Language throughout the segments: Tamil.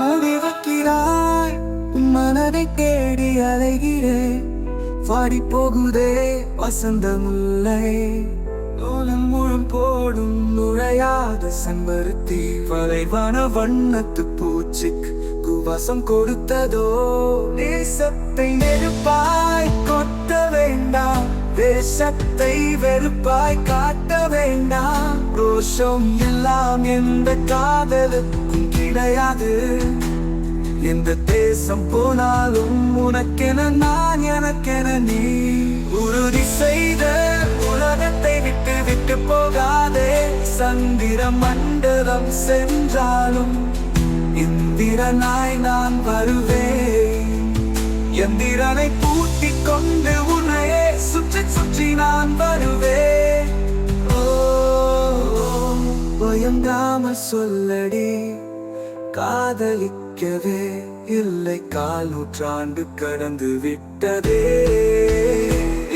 முடிவக்கிறாய். மனதை தேடி அலைகிறேன் வாடி போகுதே வசந்த முல்லை நூலம் முழம் போடும் நுழையாத சண்பருத்தி வளைவான வண்ணத்து பூச்சிக்கு குவசம் கொடுத்ததோ. நேசத்தை நெருப்பாய் கொட்ட வேண்டாம். தேசத்தை வெறுப்பாய் காட்ட வேண்டாம். ரோஷம் எல்லாம் எந்த காதலுக்கு கிடையாது இந்த தேசம் போனாலும் உனக்கென நான் எனக்கென நீ உறுதி செய்த உலகத்தை விட்டு விட்டு போகாதே சந்திர மண்டலம் சென்றாலும் இந்திரனாய் நான் வருவேன் எந்திரனை பூட்டி கொண்டு உன்னையே சுற்றி சுற்றி நான் வருவேன் ஓ பயங்காம சொல்லடி காதலிக்கவே இல்லை. கால் நூற்றாண்டு கடந்து விட்டதே.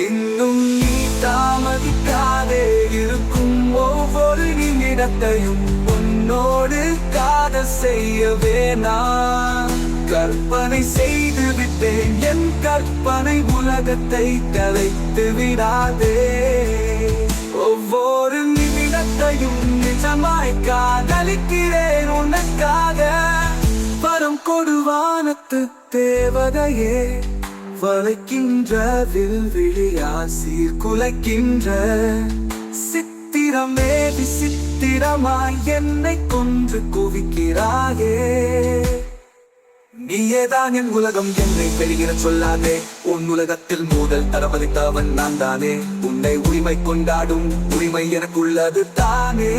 இன்னும் நீ தாமதிக்காதே. இருக்கும் ஒவ்வொரு நிமிடத்தையும் உன்னோடு காத செய்யவே நான். கற்பனை செய்து விட்டேன். என் கற்பனை உலகத்தை கலைத்து விடாதே. ஒவ்வொரு நிமிடத்தையும் நிஜமாய் காதலிக்கிறேன். கொடுவானத்து தேவதையே வளைக்கின்ற விழியா சீர்குலைக்கின்ற சித்திரமே விசித்திரமாய் என்னை கொன்று குவிக்கிறாயே. நீயேதான் என் உலகம் என்னை பெறுகிற சொல்லாதே. உன் உலகத்தில் முதல் தரவழித்தவன் நான் தானே உன்னை உரிமை கொண்டாடும் உரிமை எனக்குள்ளது தானே.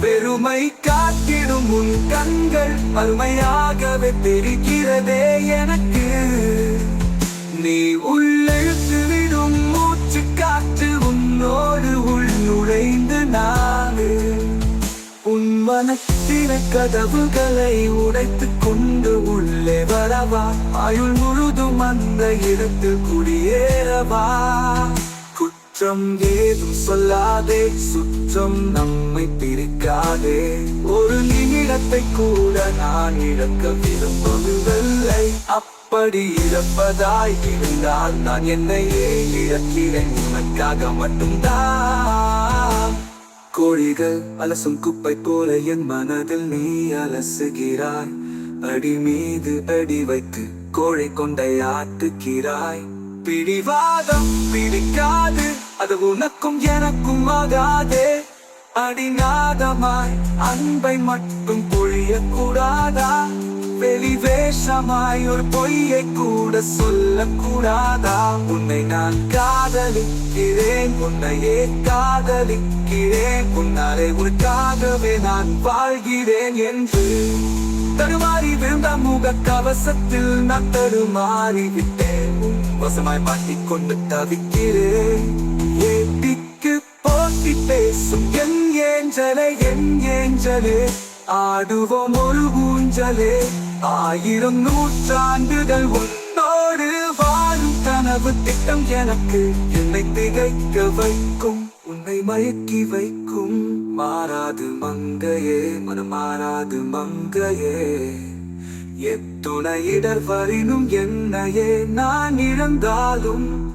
பெருமை காத்திடும் உன் கண்கள் அருமையாகவே தெரிகிறதே எனக்கு. நீ உள்ளெழுத்து விடும் மூச்சு காற்று உன்னோடு உள் நுழைந்து நானு உன் மனத்தின கதவுகளை உடைத்து கொண்டு உள்ளே வரவா? ஆயுள் முழுதும் அந்த இடத்தில் குடியேறவா? குற்றம் ஏதும் சொல்லாதே சுற்றம் நம்மை பிரிக்காதே. ஒரு நிமிடத்தை கூட நான் இழக்க விரும்பவில்லை. அப்படி இழப்பதாய் இருந்தால் நான் என்னையே இழக்கிறேன். உனக்காக மட்டும்தான். கோழிகள் அலசும் குப்பை போல என் மனதில் நீ அலசுகிறாய். அடி மீது அடி வைத்து கோழை கொண்டை ஆட்டுகிறாய் பிடிவாதம் பிடிக்காது. அது உனக்கும் எனக்கும் ஆகாதே. அடிநாதமாய் அன்பை மட்டும் பொழிய கூடாதா வெளிவேஷமாய் ஒரு பொய்யை கூட சொல்லக்கூடாதா? உன்னை நான் காதலிக்கிறேன் உன்னையே காதலிக்கிறேன். உன்னாலே உனக்காகவே நான் வாழ்கிறேன் என்று. தருமாறி விழுந்த முக கவசத்தில் நான் தருமாறி விட்டேன் வசமாய் மாட்டிக்கொண்டு தவிக்கிறேன். பேசும். என் ஏஞ்சலே என் ஏஞ்சலே ஆடுவோம் ஒரு ஊஞ்சலே. ஆயிரம் நூற்றாண்டுகள் உன்னோடு வாழும் கனவு திட்டம் எனக்கு என்னை திகைக்க வைக்கும். உன்னை மயக்கி வைக்கும். மாறாது மங்கையே மனம் மாறாது மங்கையே. எத்துணை இடர் வரினும் என்னையே நான் இழந்தாலும்